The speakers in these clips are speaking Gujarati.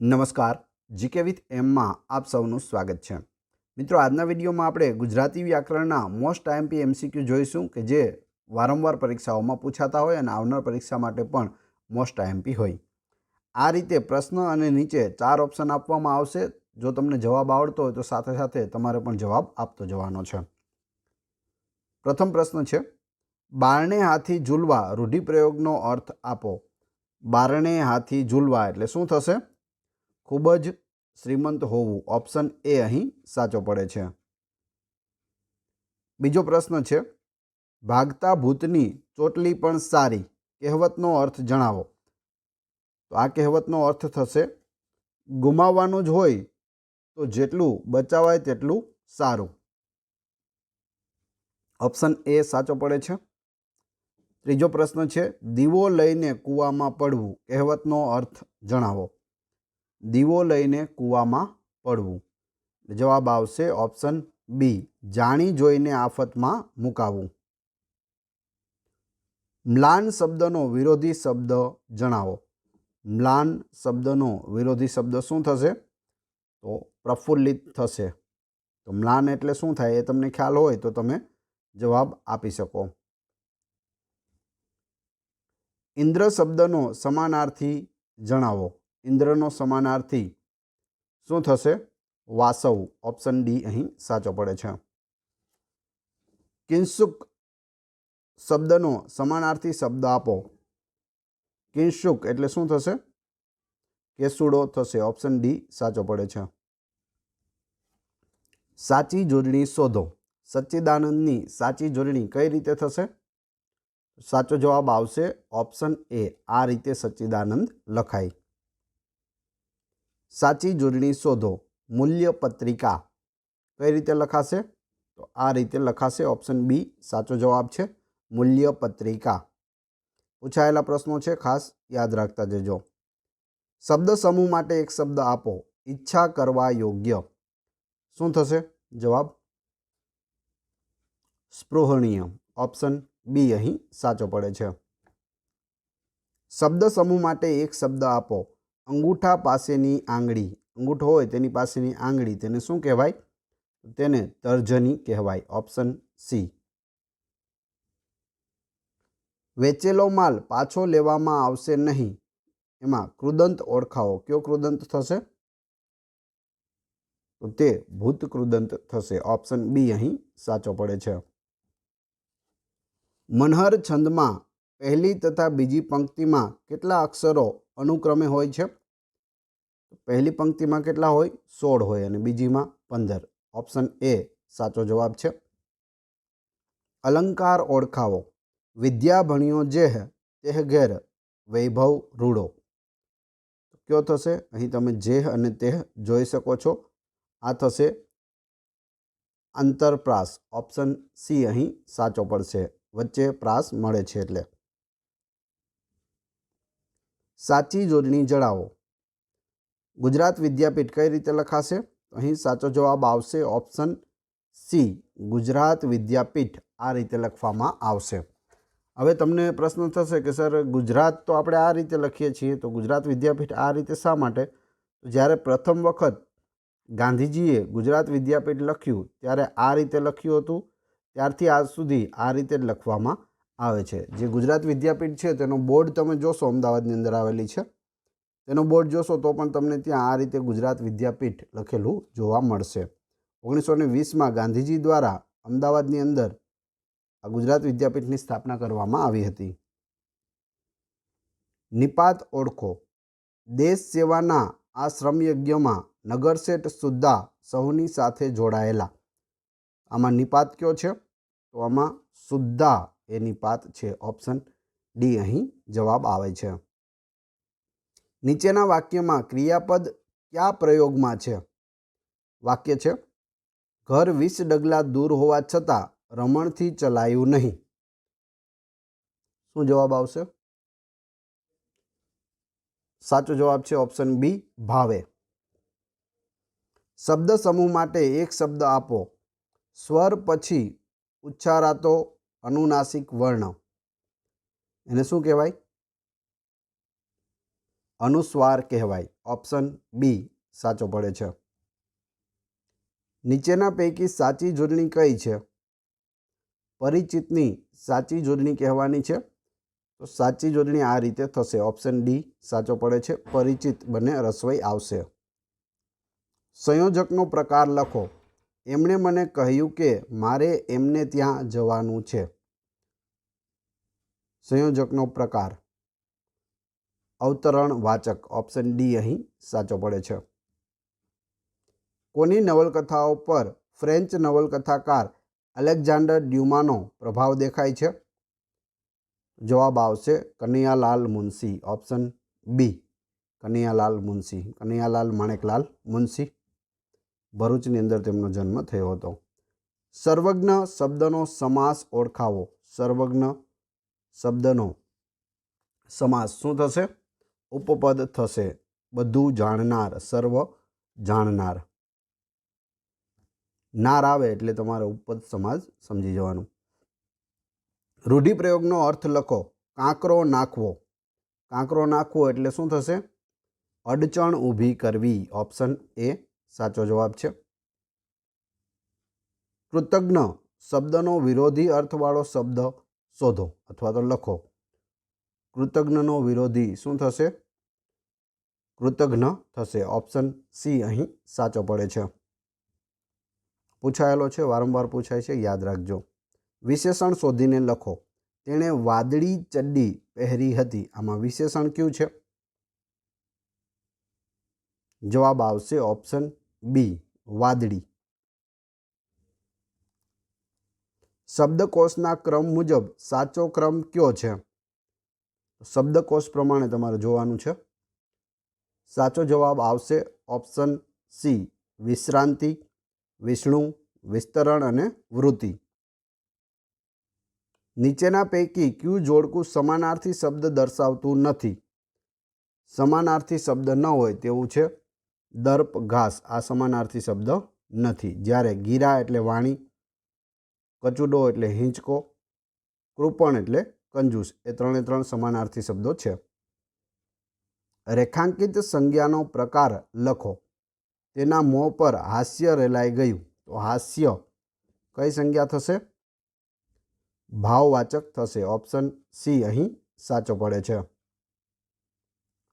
નમસ્કાર, જીકે વિથ એમમાં આપ સૌનું સ્વાગત છે. મિત્રો, આજના વિડીયોમાં આપણે ગુજરાતી વ્યાકરણના મોસ્ટ આઈએમપી એમસીક્યુ જોઈશું કે જે વારંવાર પરીક્ષાઓમાં પૂછાતા હોય અને આવનાર પરીક્ષા માટે પણ મોસ્ટ આઈએમપી હોય. આ રીતે પ્રશ્ન અને નીચે ચાર ઓપ્શન આપવામાં આવશે. જો તમને જવાબ આવડતો હોય તો સાથે સાથે તમારે પણ જવાબ આપતો જવાનો છે. પ્રથમ પ્રશ્ન છે, બારણે હાથી ઝૂલવા રૂઢિપ્રયોગનો અર્થ આપો. બારણે હાથી ઝૂલવા એટલે શું થશે? ખૂબ જ શ્રીમંત હોવું ઓપ્શન એ અહીં સાચો પડે છે. બીજો પ્રશ્ન છે, ભાગતા ભૂતની ચોટલી પણ સારી કહેવતનો અર્થ જણાવો. તો આ કહેવતનો અર્થ થશે, ગુમાવવાનું જ હોય તો જેટલું બચાવાય તેટલું સારું. ઓપ્શન એ સાચો પડે છે. ત્રીજો પ્રશ્ન છે, દીવો લઈને કૂવામાં પડવું કહેવતનો અર્થ જણાવો. દીવો લઈને કૂવામાં પડવું. જવાબ આવશે ઓપ્શન બી, જાણી જોઈને આફતમાં મુકાવું. મ્લાન શબ્દનો વિરોધી શબ્દ જણાવો. મ્લાન શબ્દનો વિરોધી શબ્દ શું થશે? તો પ્રફુલ્લિત થશે. તો મ્લાન એટલે શું થાય એ તમને ખ્યાલ હોય તો તમે જવાબ આપી શકો. ઇન્દ્ર શબ્દનો સમાનાર્થી જણાવો. ઇન્દ્રનો સમાનાર્થી. શું થશે? વાસવ. ઓપ્શન ડી અહીં સાચો પડે છે. કિંસુક શબ્દનો સમાનાર્થી શબ્દ આપો. કિંશુક એટલે શું થશે? કેસુડો થશે. ઓપ્શન ડી સાચો પડે છે. સાચી જોડણી શોધો. સચ્ચિદાનંદની સાચી જોડણી કઈ રીતે થશે? સાચો જવાબ આવશે ઓપ્શન એ. આ રીતે સચ્ચિદાનંદ લખાય. સાચી જોડણી શોધો. મૂલ્ય પત્રિકા. કઈ રીતે લખાશે? તો આ રીતે લખાશે. ઓપ્શન બી સાચો જવાબ છે. મૂલ્ય પત્રિકા. પૂછાયેલા પ્રશ્નો છે. ખાસ યાદ રાખતા જજો. શબ્દ સમૂહ માટે એક શબ્દ આપો. ઈચ્છા કરવા યોગ્ય. શું થશે? જવાબ? સ્પૃહણીય. ઓપ્શન બી અહીં સાચો પડે છે. શબ્દ સમૂહ માટે એક શબ્દ આપો. અંગૂઠા પાસેની આંગળી. અંગૂઠો હોય તેની પાસેની આંગળી. તેને શું કહેવાય? તેને તર્જની કહેવાય. Option C. વેચેલો માલ પાછો લેવામાં આવશે નહીં. એમાં કૃદંત ઓળખાવો. કયો કૃદંત થશે? તો તે ભૂત કૃદંત થશે. ઓપ્શન બી અહીં સાચો પડે છે. મનહર છંદમાં પહેલી તથા બીજી પંક્તિમાં કેટલા અક્ષરો અનુક્રમે હોય છે? પહેલી પંક્તિમાં કેટલા હોય? સોળ હોય અને બીજીમાં પંદર. ઓપ્શન એ સાચો જવાબ છે. અલંકાર ઓળખાવો. વિદ્યા ભણ્યો જેહ તેહ ઘેર. વૈભવ રૂડો. કયો થશે? અહીં તમે જેહ અને તેહ જોઈ શકો છો. આ થશે અંતરપ્રાસ ઓપ્શન સી અહીં સાચો પડશે. વચ્ચે પ્રાસ મળે છે એટલે. સાચી જોડણી જણાવો. ગુજરાત વિદ્યાપીઠ કઈ રીતે લખાશે? અહીં સાચો જવાબ આવશે ઓપ્શન સી, ગુજરાત વિદ્યાપીઠ આ રીતે લખવામાં આવશે. હવે તમને પ્રશ્ન થશે કે સર, ગુજરાત તો આપણે આ રીતે લખીએ છીએ, તો ગુજરાત વિદ્યાપીઠ આ રીતે શા માટે? જ્યારે પ્રથમ વખત ગાંધીજીએ ગુજરાત વિદ્યાપીઠ લખ્યું, ત્યારે આ રીતે લખ્યું હતું, ત્યારથી આજ સુધી આ રીતે જ લખવામાં આવે છે. જે ગુજરાત વિદ્યાપીઠ છે, તેનો બોર્ડ તમે જોશો અમદાવાદની અંદર આવેલી છે. તેનો બોર્ડ જોશો તો પણ તમને ત્યાં આ રીતે ગુજરાત વિદ્યાપીઠ લખેલું જોવા મળશે. ઓગણીસો ને વીસમાં ગાંધીજી દ્વારા અમદાવાદની અંદર આ ગુજરાત વિદ્યાપીઠની સ્થાપના કરવામાં આવી હતી. નિપાત ઓળખો. દેશ સેવાના આ શ્રમયજ્ઞમાં નગરસેઠ સુદ્ધા સૌની સાથે જોડાયેલા. આમાં નિપાત કયો છે? તો આમાં સુદ્ધા એ નિપાત છે. ઓપ્શન ડી અહીં જવાબ આવે છે. નીચેના વાક્યમાં ક્રિયાપદ કયા પ્રયોગમાં છે? વાક્ય છે, ઘર વીસ ડગલા દૂર હોવા છતાં રમણથી ચલાયું નહીં. શું જવાબ આવશે? સાચો જવાબ છે ઓપ્શન બી, ભાવે. શબ્દ સમૂહ માટે એક શબ્દ આપો, સ્વર પછી ઉચ્ચારાતો અનુનાસિક વર્ણ. એને શું કહેવાય? અનુસ્વાર કહેવાય. ઓપ્શન બી સાચો પડે છે. નીચેના પૈકી સાચી જોડણી કઈ છે? પરિચિતની સાચી જોડણી કહેવાની છે. તો સાચી જોડણી આ રીતે થશે. ઓપ્શન ડી સાચો પડે છે. પરિચિત બને રસોઈ આવશે. સંયોજકનો પ્રકાર લખો. એમણે મને કહ્યું કે મારે એમને ત્યાં જવાનું છે. સંયોજકનો પ્રકાર. અવતરણ વાચક ઓપ્શન ડી અહીં સાચો પડે છે. કોની નવલકથાઓ પર ફ્રેન્ચ નવલકથાકાર અલેક્ઝાન્ડર ડ્યુમાનો પ્રભાવ દેખાય છે? જવાબ આવશે કનૈયાલાલ મુનશી ઓપ્શન બી કનૈયાલાલ મુનશી. કનૈયાલાલ માણેકલાલ મુનશી. ભરૂચની અંદર તેમનો જન્મ થયો હતો. સર્વજ્ઞ શબ્દનો સમાસ ઓળખાવો. સર્વજ્ઞ શબ્દનો સમાસ શું થશે? ઉપપદ થશે. બધું જાણનાર, સર્વ જાણનાર. નાર આવે એટલે તમારે ઉપપદ સમાજ સમજી જવાનું. રૂઢિપ્રયોગનો અર્થ લખો. કાંકરો નાખવો. કાંકરો નાખવો એટલે શું થશે? અડચણ ઊભી કરવી. ઓપ્શન એ સાચો જવાબ છે. કૃતજ્ઞ. શબ્દનો વિરોધી અર્થવાળો શબ્દ શોધો અથવા તો લખો. કૃતજ્ઞનો વિરોધી શું થશે? કૃતજ્ઞ થશે. ઓપ્શન સી અહીં સાચો પડે છે. પૂછાયેલો છે, વારંવાર પૂછાય છે, યાદ રાખજો. વિશેષણ શોધીને લખો. તેણે વાદળી ચડ્ડી પહેરી હતી. આમાં વિશેષણ કયું છે? જવાબ આવશે ઓપ્શન બી, વાદળી. શબ્દકોશના ક્રમ મુજબ સાચો ક્રમ કયો છે? શબ્દકોશ પ્રમાણે તમારે જોવાનું છે. સાચો જવાબ આવશે ઓપ્શન સી, વિશ્રાંતિ, વિષ્ણુ, વિસ્તરણ અને વૃત્તિ. નીચેના પૈકી ક્યુ જોડકું સમાનાર્થી શબ્દ દર્શાવતું નથી. સમાનાર્થી શબ્દ ન હોય તેવું છે. દર્પ ઘાસ, આ સમાનાર્થી શબ્દ નથી. જ્યારે ગીરા એટલે વાણી, કચુડો એટલે હિંચકો, કૃપણ એટલે કંજૂસ. એ ત્રણે ત્રણ સમાનાર્થી શબ્દો છે. રેખાંકિત સંજ્ઞાનો પ્રકાર લખો. તેના મોં પર હાસ્ય રેલાઈ ગયું. તો હાસ્ય કઈ સંજ્ઞા થશે? ભાવવાચક થશે. ઓપ્શન સી અહીં સાચો પડે છે.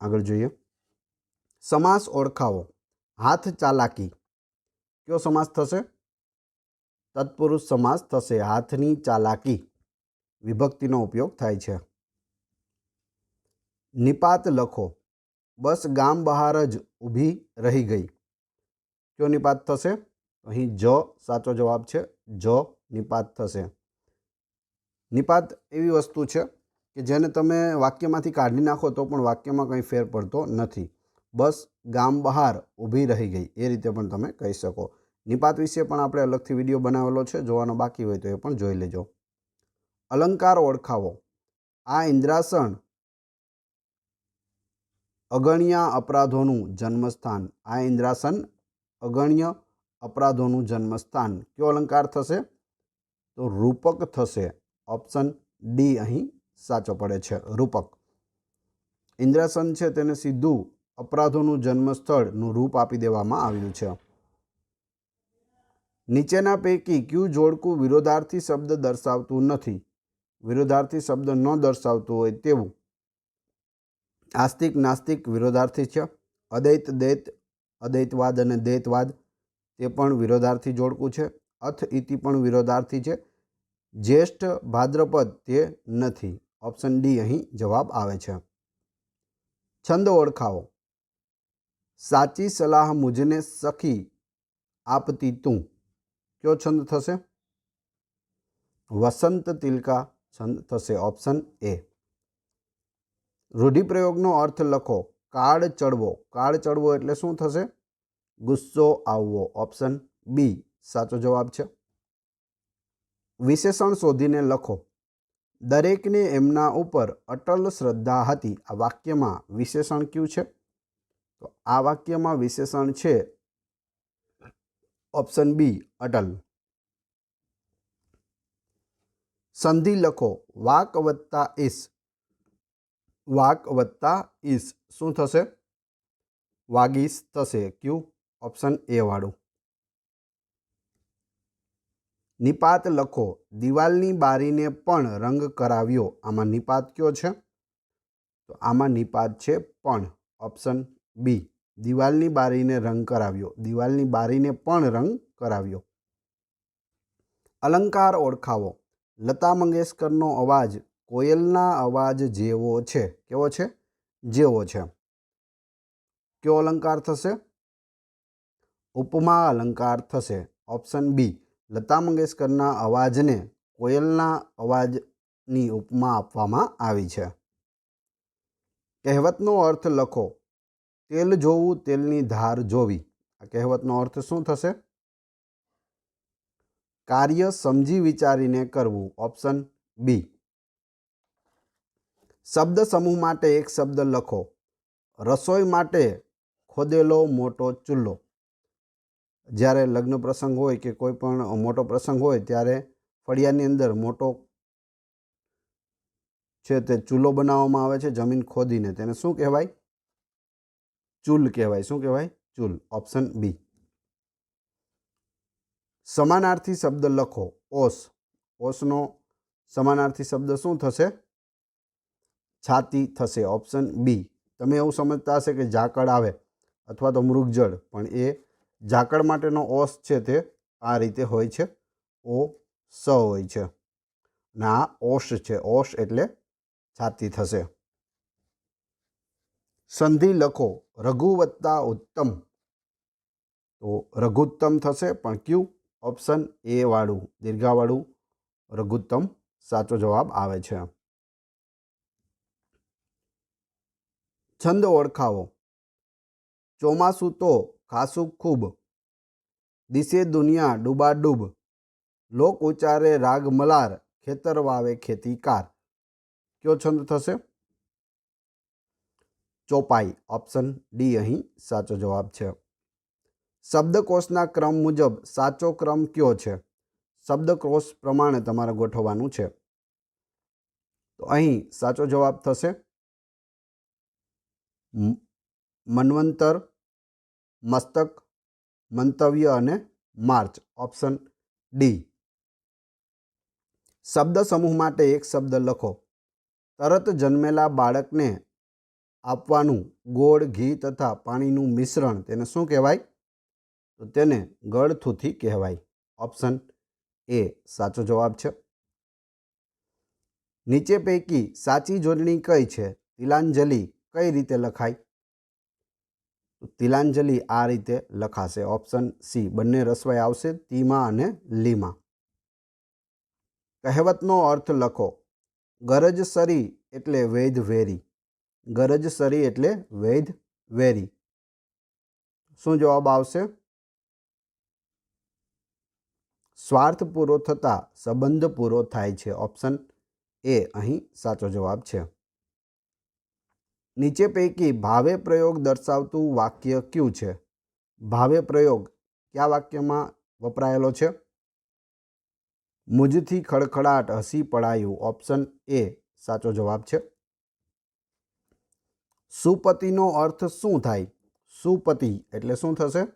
આગળ જોઈએ. સમાસ ઓળખાવો. હાથ ચાલાકી. કયો સમાસ થશે? તત્પુરુષ સમાસ થશે. હાથની ચાલાકી. વિભક્તિનો ઉપયોગ થાય છે. નિપાત લખો. બસ ગામ બહાર જ ઊભી રહી ગઈ. કયો નિપાત થશે? અહીં જ સાચો જવાબ છે, જ નિપાત થશે. નિપાત એવી વસ્તુ છે કે જેને તમે વાક્યમાંથી કાઢી નાખો તો પણ વાક્યમાં કંઈ ફેર પડતો નથી. બસ ગામ બહાર ઊભી રહી ગઈ, એ રીતે પણ તમે કહી શકો. નિપાત વિશે પણ આપણે અલગથી વીડિયો બનાવેલો છે, જોવાનો બાકી હોય તો એ પણ જોઈ લેજો. અલંકાર ઓળખાવો. આ ઇન્દ્રાસન અગણ્ય અપરાધોનું જન્મસ્થાન. આ ઇન્દ્રાસન અગણ્ય અપરાધોનું જન્મસ્થાન. કયો અલંકાર થશે? તો રૂપક થશે. ઓપ્શન ડી અહીં સાચો પડે છે. રૂપક. ઇન્દ્રાસન છે તેને સીધું અપરાધોનું જન્મસ્થળનું રૂપ આપી દેવામાં આવ્યું છે. નીચેના પૈકી ક્યુ જોડકું વિરોધાર્થી શબ્દ દર્શાવતું નથી. વિરોધાર્થી શબ્દ ન દર્શાવતું હોય તેવું. આસ્તિક નાસ્તિક વિરોધાર્થી છે. અદૈત દૈત અદૈતવાદ અને દૈતવાદ તે પણ વિરોધાર્થી જોડકું છે. અથ ઇતિ પણ વિરોધાર્થી છે. જ્યેષ્ઠ ભાદ્રપદ તે નથી. ઓપ્શન ડી અહીં જવાબ આવે છે. છંદ ઓળખાવો. સાચી સલાહ મુજને સખી આપતી તું. કયો છંદ થશે? વસંત તિલકા થશે ઓપ્શન એ રૂઢિપ્રયોગનો અર્થ લખો, કાળ ચડવો. કાળ ચડવો એટલે શું થશે? ગુસ્સો આવવો. ઓપ્શન બી સાચો જવાબ છે. વિશેષણ શોધીને લખો, દરેકને એમના ઉપર અટલ શ્રદ્ધા હતી. આ વાક્યમાં વિશેષણ કયું છે? તો આ વાક્યમાં વિશેષણ છે. ઓપ્શન બી અટલ. સંધિ લખો. વાક વત્તા ઇસ. વાક વત્તા ઈસ શું થશે? વાગીસ થશે. ક્યુ? ઓપ્શન એ વાળું. નિપાત લખો. દિવાલની બારીને પણ રંગ કરાવ્યો. આમાં નિપાત કયો છે? તો આમાં નિપાત છે પણ. Option B. દિવાલની બારીને રંગ કરાવ્યો. દિવાલની બારીને પણ રંગ કરાવ્યો. અલંકાર ઓળખાવો. લતા મંગેશકરનો અવાજ કોયલના અવાજ જેવો છે. કેવો છે? જેવો છે. કયો અલંકાર થશે? ઉપમા અલંકાર થશે. ઓપ્શન બી, લતા મંગેશકરના અવાજને કોયલના અવાજની ઉપમા આપવામાં આવી છે. કહેવતનો અર્થ લખો, તેલ જોવું, તેલની ધાર જોવી. આ કહેવતનો અર્થ શું થશે? કાર્ય સમજી વિચારીને કરવું. Option B. શબ્દ સમૂહ માટે એક શબ્દ લખો. રસોઈ માટે ખોદેલો મોટો ચૂલ્લો જ્યારે લગ્ન પ્રસંગ હોય કે કોઈ પણ મોટો પ્રસંગ હોય ત્યારે ફળિયાની અંદર મોટો છે તે ચૂલો બનાવવામાં આવે છે, જમીન ખોદીને. તેને શું કહેવાય? ચૂલ કહેવાય. શું કહેવાય? ચૂલ. Option B. સમાનાર્થી શબ્દ લખો. ઓસ. ઓસનો સમાનાર્થી શબ્દ શું થશે? છાતી થશે. Option B. તમે એવું સમજતા હશે કે ઝાકળ આવે અથવા તો મૃગજળ, પણ એ ઝાકળ માટેનો ઓસ છે તે આ રીતે હોય છે. ઓ સ હોય છે. અને આ ઓશ છે. ઓશ એટલે છાતી થશે. સંધિ લખો. રઘુ વત્તા ઉત્તમ. તો રઘુત્તમ થશે, પણ ક્યુ? ઓપ્શન એ વાળું, દીર્ઘાવાળું, રઘુત્તમ, સાચો જવાબ આવે છે. છંદ ઓળખાવો. ચોમાસું તો ખાસું ખૂબ. દિશે દુનિયા ડૂબાડૂબ. લોક ઉચ્ચારે રાગ મલાર, ખેતર વાવે ખેતીકાર. કયો છંદ થશે? ચોપાઈ, ઓપ્શન ડી અહીં સાચો જવાબ છે. શબ્દકોશના ક્રમ મુજબ સાચો ક્રમ કયો છે? શબ્દકોશ પ્રમાણે તમારે ગોઠવવાનું છે. તો અહીં સાચો જવાબ થશે. મન્વંતર, મસ્તક, મંતવ્ય અને માર્ચ. Option D. શબ્દ સમૂહ માટે એક શબ્દ લખો. તરત જન્મેલા બાળકને આપવાનું ગોળ, ઘી તથા પાણીનું મિશ્રણ તેને શું કહેવાય? તો તેને ગળથુથી કહેવાય. ઓપ્શન એ સાચો જવાબ છે. નીચે પૈકી સાચી જોડણી કઈ છે? તિલાંજલિ કઈ રીતે લખાય? તિલાંજલિ આ રીતે લખાશે. ઓપ્શન સી બંને રસવાઈ આવશે તીમાં અને લીમાં. કહેવતનો અર્થ લખો. ગરજ સરી એટલે વૈધ વેરી. ગરજ સરી એટલે વૈધ વેરી. શું જવાબ આવશે? સ્વાર્થ પૂરો થતાં સંબંધ પૂરો થાય છે. ઓપ્શન એ અહીં સાચો જવાબ છે. નીચે પૈકી ભાવે પ્રયોગ દર્શાવતું વાક્ય કયું છે? ભાવે પ્રયોગ કયા વાક્યમાં વપરાયેલો છે? મુજથી ખડખડાટ હસી પડાયું. ઓપ્શન એ સાચો જવાબ છે. સુપતિનો અર્થ શું થાય? સુપતિ એટલે શું થશે?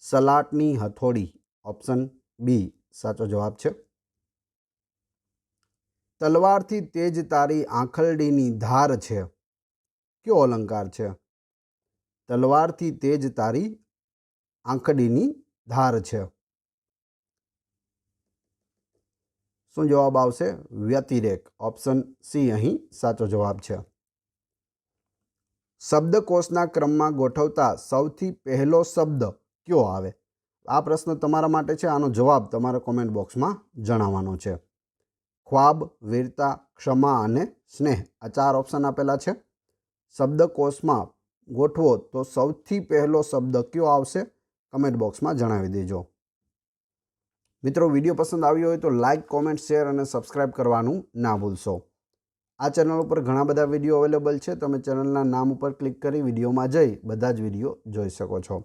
સલાટની હથોડી. ઓપ્શન બી, સાચો જવાબ છે. તલવારથી તેજ તારી આંખલડીની ધાર છે. કયો અલંકાર છે? તલવારથી તેજ તારી આંખડીની ધાર છે. શું જવાબ આવશે? વ્યતિરેક. ઓપ્શન સી, અહીં સાચો જવાબ છે. શબ્દકોશના ક્રમમાં ગોઠવતા સૌથી પહેલો શબ્દ કયો આવે? આ પ્રશ્ન તમારા માટે છે, આનો જવાબ તમારે કોમેન્ટ બોક્સમાં જણાવવાનો છે. ખ્વાબ, વીરતા, ક્ષમા અને સ્નેહ આ ચાર ઓપ્શન આપેલા છે. શબ્દકોશમાં ગોઠવો તો સૌથી પહેલો શબ્દ કયો આવશે? કમેન્ટ બોક્સમાં જણાવી દેજો. મિત્રો, વીડિયો પસંદ આવ્યો હોય તો લાઇક કોમેન્ટ શેર અને સબસ્ક્રાઇબ કરવાનું ના ભૂલશો. આ ચેનલ ઉપર ઘણા બધા વીડિયો અવેલેબલ છે. તમે ચેનલના નામ ઉપર ક્લિક કરી વિડીયોમાં જઈ બધા જ વીડિયો જોઈ શકો છો.